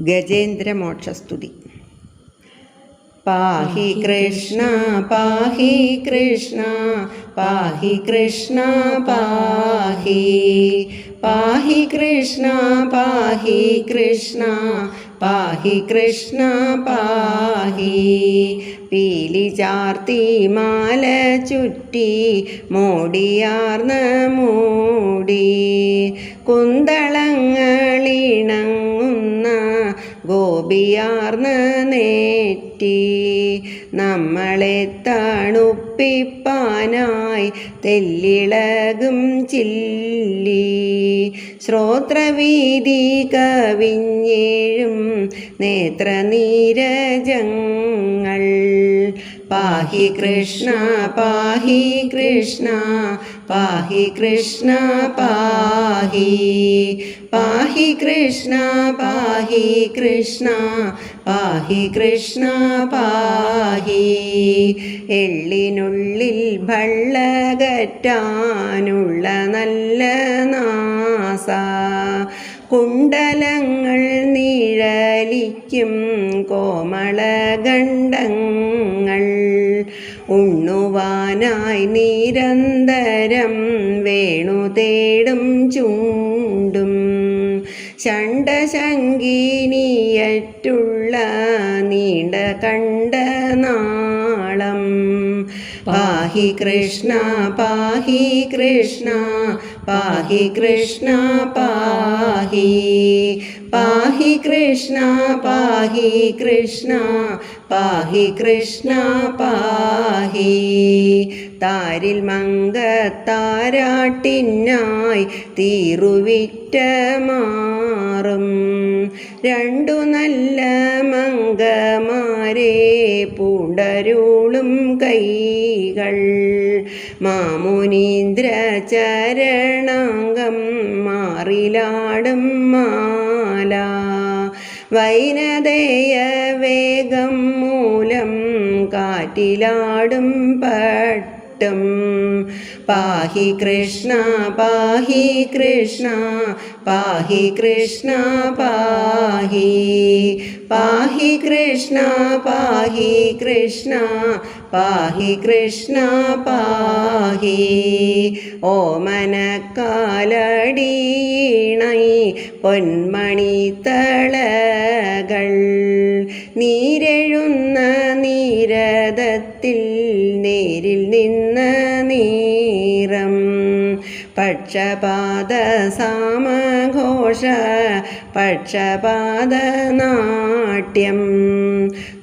ഗജേന്ദ്രമോക്ഷസ്തുതി പാഹി കൃഷ്ണ പാഹി കൃഷ്ണ പാഹി കൃഷ്ണ പാഹി. പാഹി കൃഷ്ണ പാഹി കൃഷ്ണ പാഹി കൃഷ്ണ പാഹി. പീലി ചാർത്തി മാല ചുറ്റി മോടിയാർന്ന മൂടി. കുന്തളങ്ങളിണങ്ങുന്ന ഗോപിയാർന്ന നേറ്റി നമ്മളെ തണുപ്പിപ്പാനായി തെല്ലിളകും ചില്ലി. ശ്രോത്രവീതി കവിഞ്ഞേഴും നേത്രനീരജങ്ങൾ. പാഹി കൃഷ്ണ പാഹി കൃഷ്ണ പാഹി കൃഷ്ണ പാഹി. പാഹി കൃഷ്ണ പാഹി കൃഷ്ണ പാഹി കൃഷ്ണ പാഹി. എള്ളിനുള്ളിൽ ഭള്ളകറ്റാനുള്ള നല്ല നാസ. കുണ്ടലങ്ങൾ നിഴലിക്കും കോമളഗണ്ഡങ്ങൾ ഉണ്ണുവാനായി നിരന്തരം വേണു തേടും ചുണ്ടും. ചണ്ടശങ്കിനിയറ്റുള്ള നീണ്ട കണ്ട നാളം പാഹി കൃഷ്ണ പാഹി കൃഷ്ണ പാഹി കൃഷ്ണ പാഹി. പാഹി കൃഷ്ണ പാഹി കൃഷ്ണ പാഹി കൃഷ്ണ പാഹി. താരിൽ മങ്കത്താരാട്ടിനായി തീരുവിറ്റ മാറും. രണ്ടു നല്ല മംഗമാരെ പൂണ്ടരുളും കൈകൾ. മാമുനീന്ദ്ര ചരണാംഗം മാറിലാടും മാല. വൈനതയ വേഗം മൂലം കാറ്റിലാടും പട്ടും പാഹി കൃഷ്ണ പാഹി കൃഷ്ണ പാഹി കൃഷ്ണ പാഹി. പാഹി കൃഷ്ണ പാഹി കൃഷ്ണ പാഹി കൃഷ്ണ പാഹി. ഓമനക്കാലടീണൈ പൊന്മണി തളകൾ. നീരെഴുന്ന നീരദത്തിൽ നേരിൽ നിന്ന് നീറം പക്ഷപാത സാമഘോഷ പക്ഷപാത നാട്യം.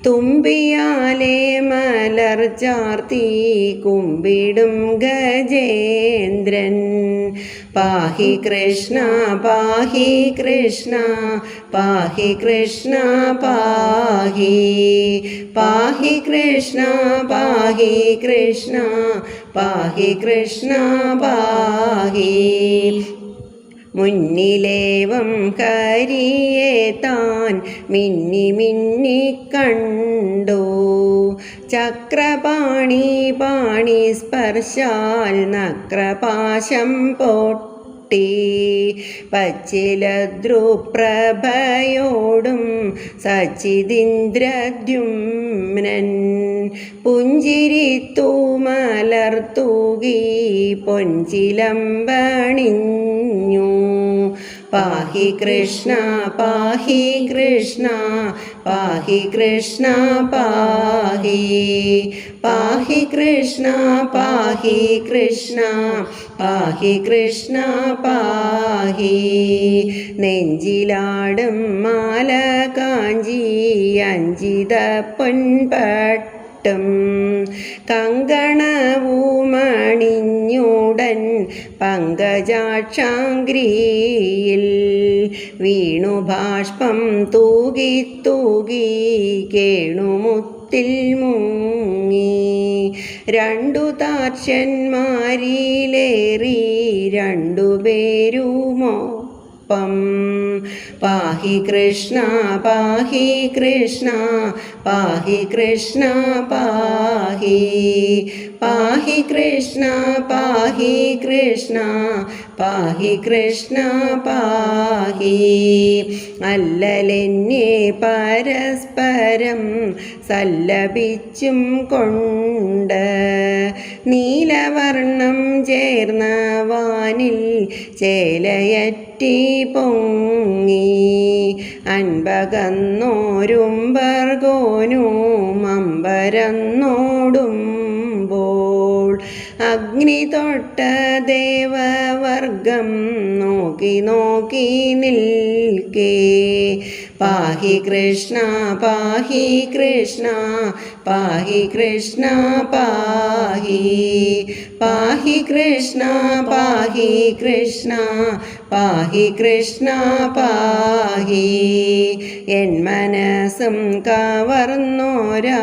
തുമ്പിയാലെ മലർ ചാർത്തി കുമ്പിടും ഗജേന്ദ്രൻ. പാഹി കൃഷ്ണ പാഹി കൃഷ്ണ പാഹി കൃഷ്ണ പാഹി. പാഹി കൃഷ്ണ പാഹി കൃഷ്ണ പാഹി കൃഷ്ണ പാഹി. മുന്നിലേവം കരിയെ താൻ മിന്നി മിന്നി കണ്ടു. ചക്രപാണി പാണി സ്പർശാൽ നക്രപാശം പൊട്ടി. പച്ചിലദ്രുപ്രഭയോടും സച്ചിതിന്ദ്രദ്യുമ്നൻ പുഞ്ചിരിത്തു മലർത്തൂകി പൊഞ്ചിലമ്പണിഞ്ഞു പാഹി കൃഷ്ണ പാഹി കൃഷ്ണ പാഹി കൃഷ്ണ പാഹി. പാഹി കൃഷ്ണ പാഹി കൃഷ്ണ പാഹി കൃഷ്ണ പാഹി. നെഞ്ചിലാടും മാല കാഞ്ചി അഞ്ചിത പൊൻപട്ട ും കങ്കണവുമണിഞ്ഞുടൻ പങ്കജാക്ഷാഗ്രിയിൽ വീണു ബാഷ്പം തൂകി തൂകി കേണുമുത്തിൽ മുങ്ങി. രണ്ടു താർഷ്യന്മാരിലേറി രണ്ടുപേരുമോ പം പാഹി കൃഷ്ണ പാഹി കൃഷ്ണ പാഹി കൃഷ്ണ പാഹി പാഹി കൃഷ്ണ പാഹി കൃഷ്ണ പാഹി കൃഷ്ണ പാഹി. അല്ലലെന്നെ പരസ്പരം സല്ലപിച്ചും കൊണ്ട് നീലവർണം ചേർന്ന വാനിൽ ചേലയറ്റി പൊങ്ങി. അൻപകന്നോരും ബർഗോനും അമ്പരന്നോടുമ്പോൾ അഗ്നി തൊട്ട ദേവവർഗം നോക്കി നോക്കി നിൽക്കേ. പാഹി കൃഷ്ണ പാഹി കൃഷ്ണ പാഹി കൃഷ്ണ പാഹി. പാഹി കൃഷ്ണ പാഹി കൃഷ്ണ പാഹി കൃഷ്ണ പാഹി. എൻ മനസ്സും കവർന്നോരാ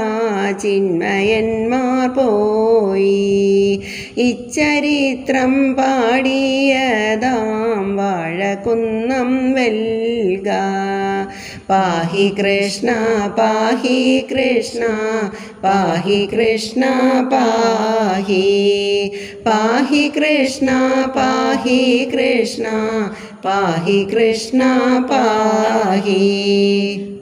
ചിന്മയന്മാർ പോയി. ഇച്ചരിത്രം പാടിയതാം വാഴക്കുന്നം വെൽക. പാഹി കൃഷ്ണ പാഹി കൃഷ്ണ പാഹി കൃഷ്ണ പാഹി. പാഹി കൃഷ്ണ പാഹി കൃഷ്ണ പാഹി കൃഷ്ണ പാഹി.